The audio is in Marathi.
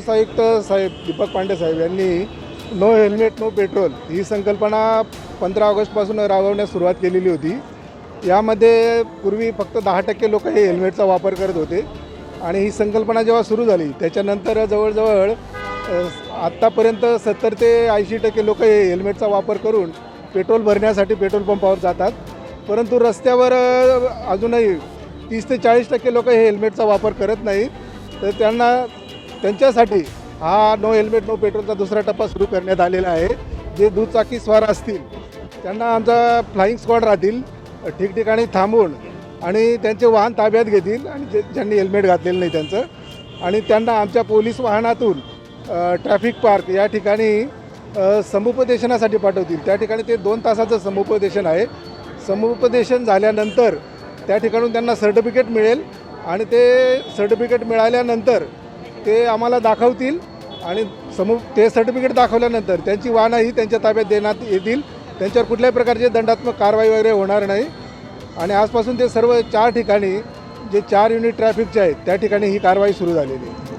पोलीस आयुक्त साहेब दीपक पांडे साहेब यांनी नो हेल्मेट नो पेट्रोल ही संकल्पना पंधरा ऑगस्टपासून राबवण्यास सुरुवात केलेली होती. यामध्ये पूर्वी फक्त दहा टक्के लोक हे हेल्मेटचा वापर करत होते आणि ही संकल्पना जेव्हा सुरू झाली त्याच्यानंतर जवळजवळ आत्तापर्यंत सत्तर ते ऐंशी टक्के लोक हे हेल्मेटचा वापर करून पेट्रोल भरण्यासाठी पेट्रोल पंपावर जातात. परंतु रस्त्यावर अजूनही तीस ते चाळीस टक्के लोक हे हेल्मेटचा वापर करत नाही तर त्यांना त्यांच्यासाठी हा नो हेल्मेट नो पेट्रोलचा दुसरा टप्पा सुरू करण्यात आलेला आहे. जे दुचाकी स्वार असतील त्यांना आमचा फ्लाईंग स्क्वॉड राहतील ठिकठिकाणी थांबून आणि त्यांचे वाहन ताब्यात घेतील आणि जे ज्यांनी हेल्मेट घातलेलं नाही त्यांचं. आणि त्यांना आमच्या पोलीस वाहनातून ट्रॅफिक पार्क या ठिकाणी समुपदेशनासाठी पाठवतील. त्या ठिकाणी ते दोन तासाचं समुपदेशन आहे. समुपदेशन झाल्यानंतर त्या ठिकाणून त्यांना सर्टिफिकेट मिळेल आणि ते सर्टिफिकेट मिळाल्यानंतर ते आम्हाला दाखवतील आणि समू ते सर्टिफिकेट दाखवल्यानंतर त्यांची वाहनंही त्यांच्या ताब्यात देण्यात येतील. त्यांच्यावर कुठल्याही प्रकारची दंडात्मक कारवाई वगैरे होणार नाही. आणि आजपासून ते सर्व चार ठिकाणी जे चार युनिट ट्रॅफिकचे आहेत त्या ठिकाणी ही कारवाई सुरू झालेली आहे.